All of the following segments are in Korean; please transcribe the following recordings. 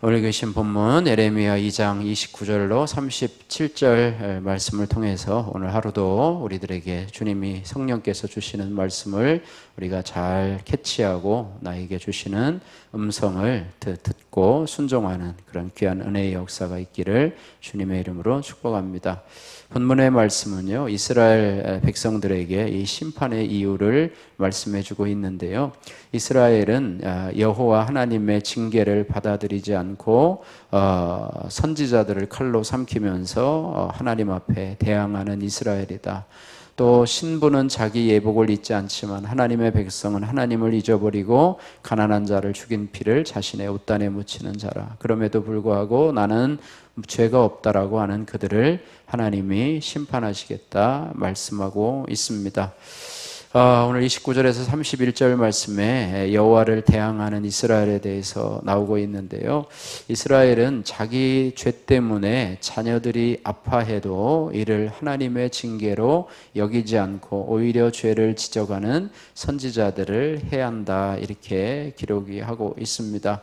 오늘 계신 본문 에레미야 2장 29절로 37절 말씀을 통해서 오늘 하루도 우리들에게 주님이 성령께서 주시는 말씀을 우리가 잘 캐치하고 나에게 주시는 음성을 듣고 순종하는 그런 귀한 은혜의 역사가 있기를 주님의 이름으로 축복합니다. 본문의 말씀은요, 이스라엘 백성들에게 이 심판의 이유를 말씀해 주고 있는데요. 이스라엘은 아, 여호와 하나님의 징계를 받아들이지 않고 어, 선지자들을 칼로 삼키면서 어, 하나님 앞에 대항하는 이스라엘이다. 또 신부는 자기 예복을 잊지 않지만 하나님의 백성은 하나님을 잊어버리고 가난한 자를 죽인 피를 자신의 옷단에 묻히는 자라. 그럼에도 불구하고 나는 죄가 없다라고 하는 그들을 하나님이 심판하시겠다 말씀하고 있습니다. 어, 오늘 29절에서 31절 말씀에 여호와를 대항하는 이스라엘에 대해서 나오고 있는데요. 이스라엘은 자기 죄 때문에 자녀들이 아파해도 이를 하나님의 징계로 여기지 않고 오히려 죄를 지적하는 선지자들을 해야 한다 이렇게 기록이 하고 있습니다.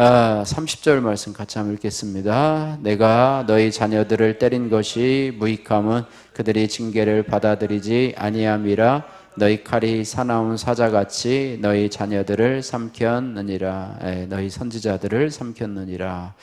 아, 30절 말씀 같이 한번 읽겠습니다. 내가 너희 자녀들을 때린 것이 무익함은 그들이 징계를 받아들이지 아니함이라 너희 칼이 사나운 사자같이 너희 자녀들을 삼켰느니라. 에, 너희 선지자들을 삼켰느니라.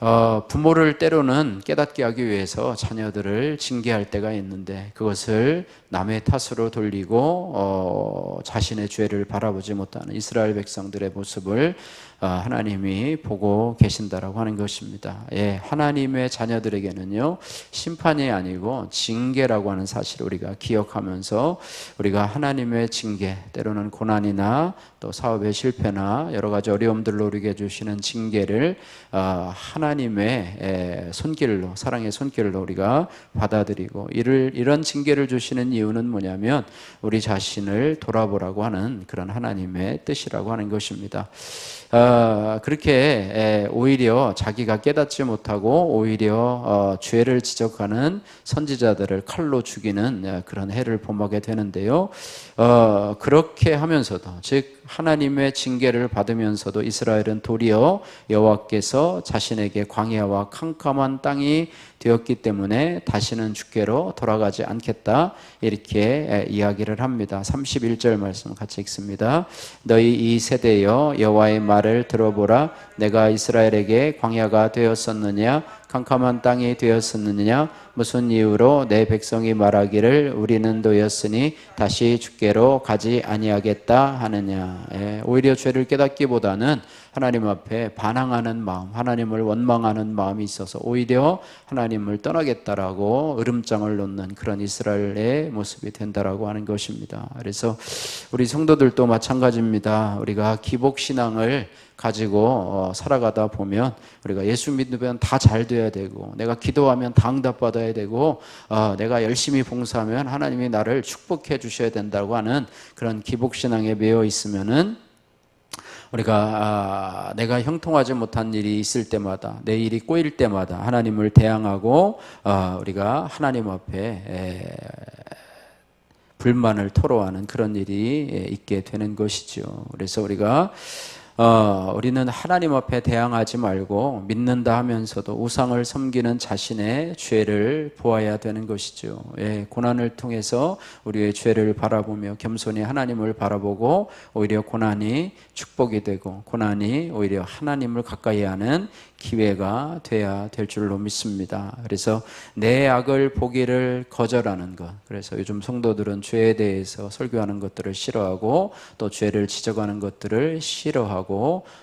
어, 부모를 때로는 깨닫게 하기 위해서 자녀들을 징계할 때가 있는데 그것을 남의 탓으로 돌리고 어, 자신의 죄를 바라보지 못하는 이스라엘 백성들의 모습을 어, 하나님이 보고 계신다라고 하는 것입니다. 예, 하나님의 자녀들에게는요 심판이 아니고 징계라고 하는 사실을 우리가 기억하면서 우리가 하나님의 징계 때로는 고난이나 또 사업의 실패나 여러 가지 어려움들로 우리에게 주시는 징계를 어, 하나님의 손길로 사랑의 손길로 우리가 받아들이고 이를 이런 징계를 주시는 이유는 뭐냐면 우리 자신을 돌아보라고 하는 그런 하나님의 뜻이라고 하는 것입니다. 어, 그렇게 오히려 자기가 깨닫지 못하고 오히려 어, 죄를 지적하는 선지자들을 칼로 죽이는 그런 해를 범하게 되는데요. 어, 그렇게 하면서도 즉 하나님의 징계를 받으면서도 이스라엘은 도리어 여호와께서 자신에게 광야와 캄캄한 땅이 되었기 때문에 다시는 주께로 돌아가지 않겠다 이렇게 이야기를 합니다. 31절 말씀 같이 읽습니다. 너희 이 세대여 여호와의 말을 들어보라 내가 이스라엘에게 광야가 되었었느냐 캄캄한 땅이 되었었느냐? 무슨 이유로 내 백성이 말하기를 우리는 도였으니 다시 주께로 가지 아니하겠다 하느냐? 예, 오히려 죄를 깨닫기보다는 하나님 앞에 반항하는 마음 하나님을 원망하는 마음이 있어서 오히려 하나님을 떠나겠다라고 으름장을 놓는 그런 이스라엘의 모습이 된다라고 하는 것입니다. 그래서 우리 성도들도 마찬가지입니다. 우리가 기복신앙을 가지고 어, 살아가다 보면 우리가 예수 믿으면 다 잘 돼야 되고 내가 기도하면 다 응답받아야 되고 어, 내가 열심히 봉사하면 하나님이 나를 축복해 주셔야 된다고 하는 그런 기복 신앙에 매여 있으면은 우리가 아, 내가 형통하지 못한 일이 있을 때마다 내 일이 꼬일 때마다 하나님을 대항하고 어, 우리가 하나님 앞에 불만을 토로하는 그런 일이 있게 되는 것이죠. 그래서 우리가 어, 우리는 하나님 앞에 대항하지 말고 믿는다 하면서도 우상을 섬기는 자신의 죄를 보아야 되는 것이죠. 예, 고난을 통해서 우리의 죄를 바라보며 겸손히 하나님을 바라보고 오히려 고난이 축복이 되고 고난이 오히려 하나님을 가까이 하는 기회가 돼야 될 줄로 믿습니다. 그래서 내 악을 보기를 거절하는 것. 그래서 요즘 성도들은 죄에 대해서 설교하는 것들을 싫어하고 또 죄를 지적하는 것들을 싫어하고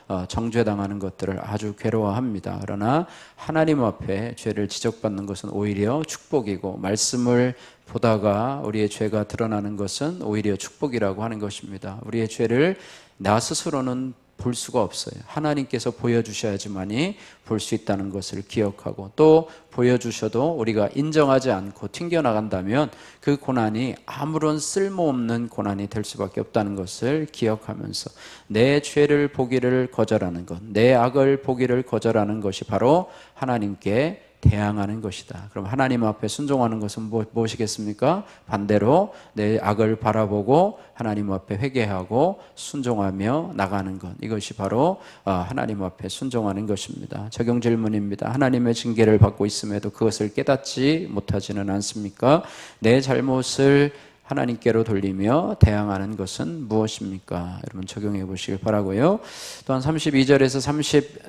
어, 정죄당하는 것들을 아주 괴로워합니다. 그러나 하나님 앞에 죄를 지적받는 것은 오히려 축복이고 말씀을 보다가 우리의 죄가 드러나는 것은 오히려 축복이라고 하는 것입니다. 우리의 죄를 나 스스로는 볼 수가 없어요. 하나님께서 보여주셔야지만이 볼 수 있다는 것을 기억하고 또 보여주셔도 우리가 인정하지 않고 튕겨나간다면 그 고난이 아무런 쓸모없는 고난이 될 수밖에 없다는 것을 기억하면서 내 죄를 보기를 거절하는 것, 내 악을 보기를 거절하는 것이 바로 하나님께 대항하는 것이다. 그럼 하나님 앞에 순종하는 것은 뭐- 무엇이겠습니까? 반대로 내 악을 바라보고 하나님 앞에 회개하고 순종하며 나가는 것. 이것이 바로 어, 하나님 앞에 순종하는 것입니다. 적용 질문입니다. 하나님의 징계를 받고 있음에도 그것을 깨닫지 못하지는 않습니까? 내 잘못을 하나님께로 돌리며 대항하는 것은 무엇입니까? 여러분 적용해 보시길 바라고요. 또한 32절에서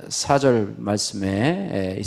34절 말씀에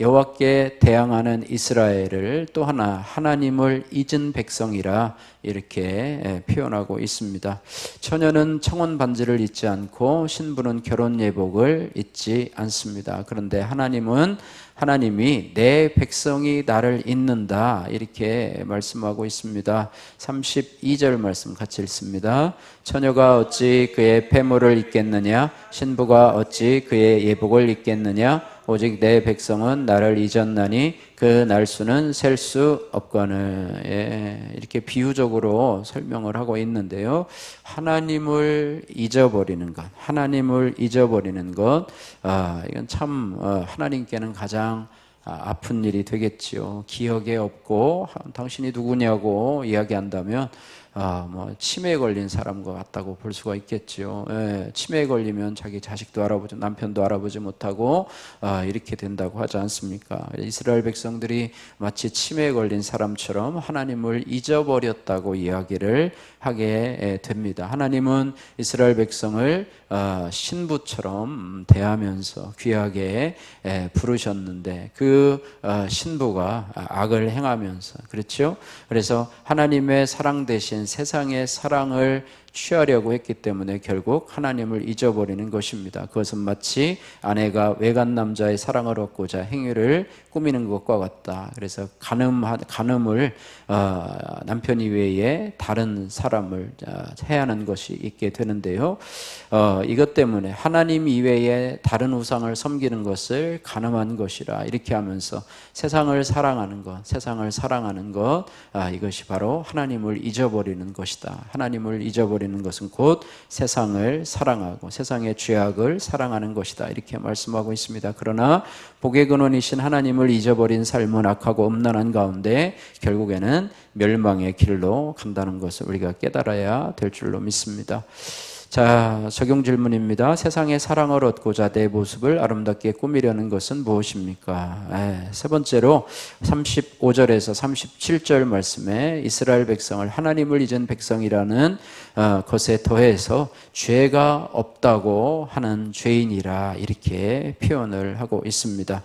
여호와께 대항하는 이스라엘을 또 하나 하나님을 잊은 백성이라 이렇게 에, 표현하고 있습니다. 처녀는 청혼 반지를 잊지 않고 신부는 결혼 예복을 잊지 않습니다. 그런데 하나님은 하나님이 내 백성이 나를 잊는다 이렇게 말씀하고 있습니다. 32절 말씀 같이 읽습니다. 처녀가 어찌 그의 폐물을 잊겠느냐 신부가 어찌 그의 예복을 잊겠느냐 오직 내 백성은 나를 잊었나니 그 날수는 셀 수 없거늘 예, 이렇게 비유적으로 설명을 하고 있는데요. 하나님을 잊어버리는 것, 하나님을 잊어버리는 것, 아, 이건 참 어, 하나님께는 가장 아, 아픈 일이 되겠지요. 기억에 없고 하- 당신이 누구냐고 이야기한다면 아, 뭐 치매에 걸린 사람과 같다고 볼 수가 있겠지요. 예, 치매에 걸리면 자기 자식도 알아보지 남편도 알아보지 못하고 아, 이렇게 된다고 하지 않습니까? 이스라엘 백성들이 마치 치매에 걸린 사람처럼 하나님을 잊어버렸다고 이야기를 하게 예, 됩니다. 하나님은 이스라엘 백성을 어, 신부처럼 대하면서 귀하게 예, 부르셨는데 그 어, 신부가 악을 행하면서 그렇죠. 그래서 하나님의 사랑 대신 세상의 사랑을 취하려고 했기 때문에 결국 하나님을 잊어버리는 것입니다. 그것은 마치 아내가 외간 남자의 사랑을 얻고자 행위를 꾸미는 것과 같다. 그래서 간음 간음을 어, 남편 이외에 다른 사람을 어, 해하는 것이 있게 되는데요. 어, 이것 때문에 하나님 이외에 다른 우상을 섬기는 것을 간음한 것이라 이렇게 하면서 세상을 사랑하는 것, 세상을 사랑하는 것, 아, 이것이 바로 하나님을 잊어버리는 것이다. 하나님을 잊어버리는 것은 곧 세상을 사랑하고 세상의 죄악을 사랑하는 것이다. 이렇게 말씀하고 있습니다. 그러나 복의 근원이신 하나님을 잊어버린 삶은 악하고 음란한 가운데 결국에는 멸망의 길로 간다는 것을 우리가 깨달아야 될 줄로 믿습니다. 자, 적용 질문입니다. 세상의 사랑을 얻고자 내 모습을 아름답게 꾸미려는 것은 무엇입니까? 예, 세 번째로 35절에서 37절 말씀에 이스라엘 백성을 하나님을 잊은 백성이라는 어, 것에 더해서 죄가 없다고 하는 죄인이라 이렇게 표현을 하고 있습니다.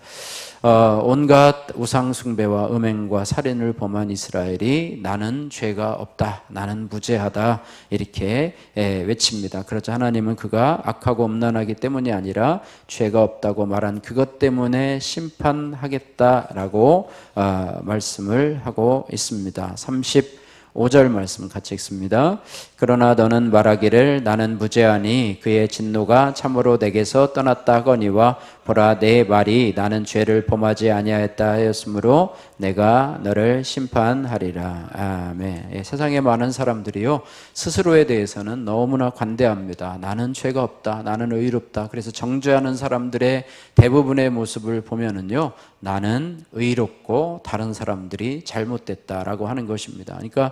어, 온갖 우상 숭배와 음행과 살인을 범한 이스라엘이 나는 죄가 없다, 나는 무죄하다 이렇게 예, 외칩니다. 그렇죠. 하나님은 그가 악하고 음란하기 때문이 아니라 죄가 없다고 말한 그것 때문에 심판하겠다라고 어, 말씀을 하고 있습니다. 30 5절 말씀 같이 읽습니다. 그러나 너는 말하기를 나는 무죄하니 그의 진노가 참으로 내게서 떠났다 하거니와 보라 내 말이 나는 죄를 범하지 아니하였다 하였으므로 내가 너를 심판하리라. 아멘. 예, 세상에 많은 사람들이요 스스로에 대해서는 너무나 관대합니다. 나는 죄가 없다. 나는 의롭다. 그래서 정죄하는 사람들의 대부분의 모습을 보면은요 나는 의롭고 다른 사람들이 잘못됐다라고 하는 것입니다. 그러니까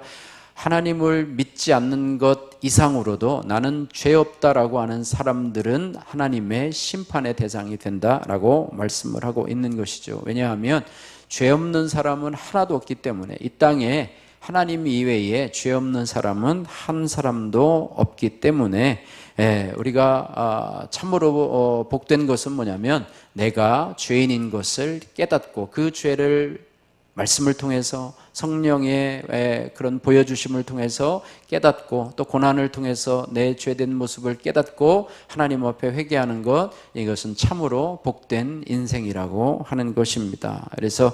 하나님을 믿지 않는 것 이상으로도 나는 죄 없다라고 하는 사람들은 하나님의 심판의 대상이 된다라고 말씀을 하고 있는 것이죠. 왜냐하면 죄 없는 사람은 하나도 없기 때문에 이 땅에 하나님 이외에 죄 없는 사람은 한 사람도 없기 때문에 예, 우리가 아, 참으로 어, 복된 것은 뭐냐면 내가 죄인인 것을 깨닫고 그 죄를 말씀을 통해서 성령의 에, 그런 보여주심을 통해서 깨닫고 또 고난을 통해서 내 죄된 모습을 깨닫고 하나님 앞에 회개하는 것 이것은 참으로 복된 인생이라고 하는 것입니다. 그래서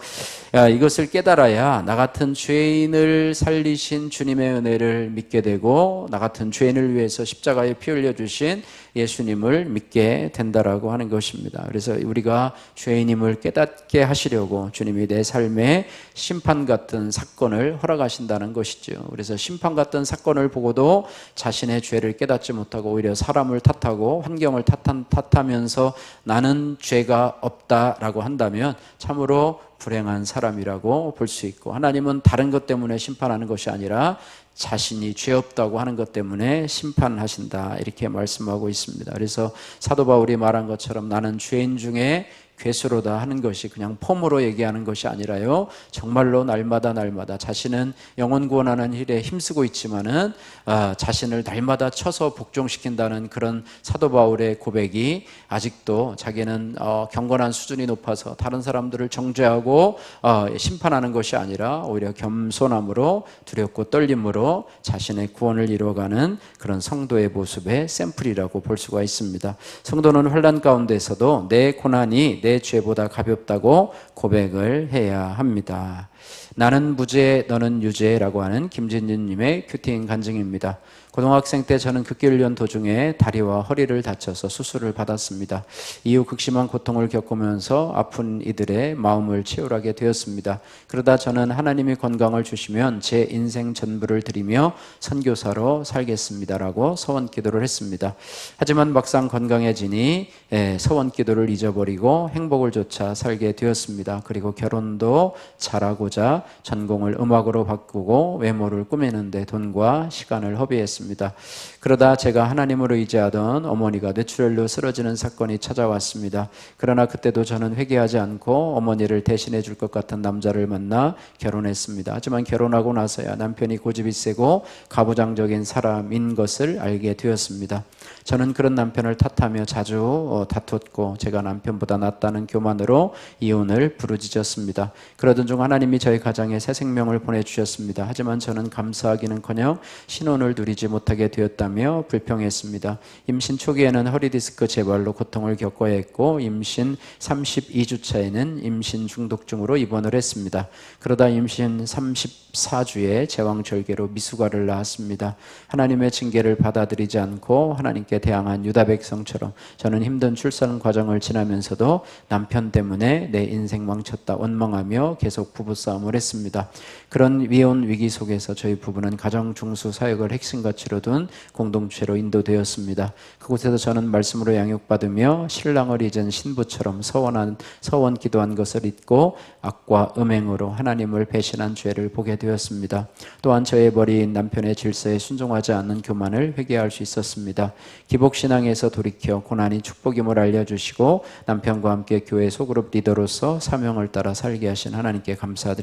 야, 이것을 깨달아야 나 같은 죄인을 살리신 주님의 은혜를 믿게 되고 나 같은 죄인을 위해서 십자가에 피 흘려 주신 예수님을 믿게 된다라고 하는 것입니다. 그래서 우리가 죄인임을 깨닫게 하시려고 주님이 내 삶에 심판 같은 사건을 허락하신다는 것이죠. 그래서 심판 같은 사건을 보고도 자신의 죄를 깨닫지 못하고 오히려 사람을 탓하고 환경을 탓한, 탓하면서 나는 죄가 없다라고 한다면 참으로 불행한 사람이라고 볼 수 있고 하나님은 다른 것 때문에 심판하는 것이 아니라 자신이 죄 없다고 하는 것 때문에 심판하신다 이렇게 말씀하고 있습니다. 그래서 사도 바울이 말한 것처럼 나는 죄인 중에 괴수로다 하는 것이 그냥 폼으로 얘기하는 것이 아니라요. 정말로 날마다 날마다 자신은 영원 구원하는 일에 힘쓰고 있지만은 아, 자신을 날마다 쳐서 복종시킨다는 그런 사도 바울의 고백이 아직도 자기는 어, 경건한 수준이 높아서 다른 사람들을 정죄하고 어, 심판하는 것이 아니라 오히려 겸손함으로 두렵고 떨림으로 자신의 구원을 이루어가는 그런 성도의 모습의 샘플이라고 볼 수가 있습니다. 성도는 환란 가운데서도 내 고난이 내 죄보다 가볍다고 고백을 해야 합니다. 나는 무죄, 너는 유죄라고 하는 김진진님의 큐팅 간증입니다. 고등학생 때 저는 극기훈련 도중에 다리와 허리를 다쳐서 수술을 받았습니다. 이후 극심한 고통을 겪으면서 아픈 이들의 마음을 치유하게 되었습니다. 그러다 저는 하나님이 건강을 주시면 제 인생 전부를 드리며 선교사로 살겠습니다라고 서원 기도를 했습니다. 하지만 막상 건강해지니 예, 서원 기도를 잊어버리고 행복을 쫓아 살게 되었습니다. 그리고 결혼도 잘하고자 전공을 음악으로 바꾸고 외모를 꾸미는데 돈과 시간을 허비했습니다. 그러다 제가 하나님으로 의지하던 어머니가 뇌출혈로 쓰러지는 사건이 찾아왔습니다. 그러나 그때도 저는 회개하지 않고 어머니를 대신해 줄 것 같은 남자를 만나 결혼했습니다. 하지만 결혼하고 나서야 남편이 고집이 세고 가부장적인 사람인 것을 알게 되었습니다. 저는 그런 남편을 탓하며 자주 어, 다퉜고 제가 남편보다 낫다는 교만으로 이혼을 부르짖었습니다. 그러던 중 하나님이 저희 가정에 새 생명을 보내주셨습니다. 하지만 저는 감사하기는커녕 신혼을 누리지 못하게 되었다며 불평했습니다. 임신 초기에는 허리디스크 재발로 고통을 겪어야 했고 임신 32주차에는 임신 중독증으로 입원을 했습니다. 그러다 임신 34주에 제왕절개로 미숙아를 낳았습니다. 하나님의 징계를 받아들이지 않고 하나님께 대항한 유다 백성처럼 저는 힘든 출산 과정을 지나면서도 남편 때문에 내 인생 망쳤다 원망하며 계속 부부싸움 을 했습니다. 그런 위혼 위기 속에서 저희 부부는 가정 중수 사역을 핵심 가치로 둔 공동체로 인도되었습니다. 그곳에서 저는 말씀으로 양육받으며 신랑을 잊은 신부처럼 서원한 서원 기도한 것을 잊고 악과 음행으로 하나님을 배신한 죄를 보게 되었습니다. 또한 저의 머리인 남편의 질서에 순종하지 않는 교만을 회개할 수 있었습니다. 기복 신앙에서 돌이켜 고난이 축복임을 알려주시고 남편과 함께 교회 소그룹 리더로서 사명을 따라 살게 하신 하나님께 감사드립니다.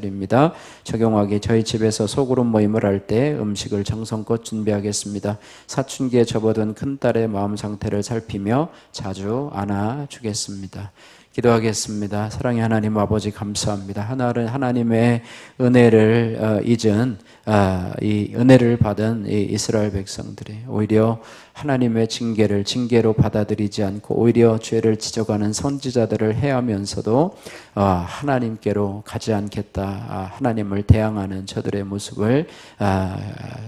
적용하기 저희 집에서 소그룹 모임을 할 때 음식을 정성껏 준비하겠습니다. 사춘기에 접어든 큰딸의 마음 상태를 살피며 자주 안아주겠습니다. 기도하겠습니다. 사랑의 하나님 아버지 감사합니다. 하나는 하나님의 은혜를 어, 잊은 아, 이 은혜를 받은 이 이스라엘 백성들이 오히려 하나님의 징계를 징계로 받아들이지 않고 오히려 죄를 지적하는 선지자들을 해하면서도 아, 하나님께로 가지 않겠다. 아, 하나님을 대항하는 저들의 모습을 아,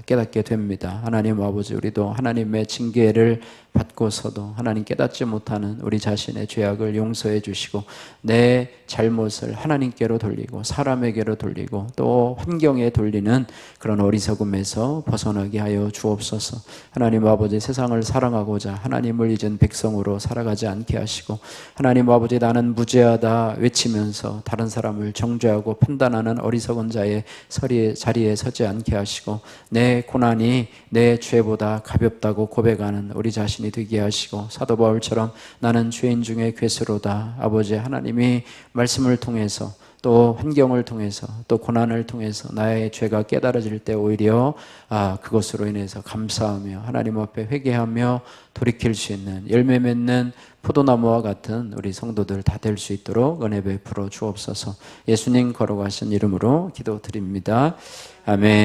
깨닫게 됩니다. 하나님 아버지 우리도 하나님의 징계를 받고서도 하나님 깨닫지 못하는 우리 자신의 죄악을 용서해 주시고 내 잘못을 하나님께로 돌리고 사람에게로 돌리고 또 환경에 돌리는 그런 어리석음에서 벗어나게 하여 주옵소서. 하나님 아버지 세상을 사랑하고자 하나님을 잊은 백성으로 살아가지 않게 하시고 하나님 아버지 나는 무죄하다 외치면서 다른 사람을 정죄하고 판단하는 어리석은 자의 자리에 서지 않게 하시고 내 고난이 내 죄보다 가볍다고 고백하는 우리 자신이 되게 하시고 사도 바울처럼 나는 죄인 중에 괴수로다 아버지 하나님이 말씀을 통해서 또 환경을 통해서 또 고난을 통해서 나의 죄가 깨달아질 때 오히려 아, 그것으로 인해서 감사하며 하나님 앞에 회개하며 돌이킬 수 있는 열매 맺는 포도나무와 같은 우리 성도들 다 될 수 있도록 은혜 베풀어 주옵소서 예수님 걸어가신 이름으로 기도드립니다. 아멘.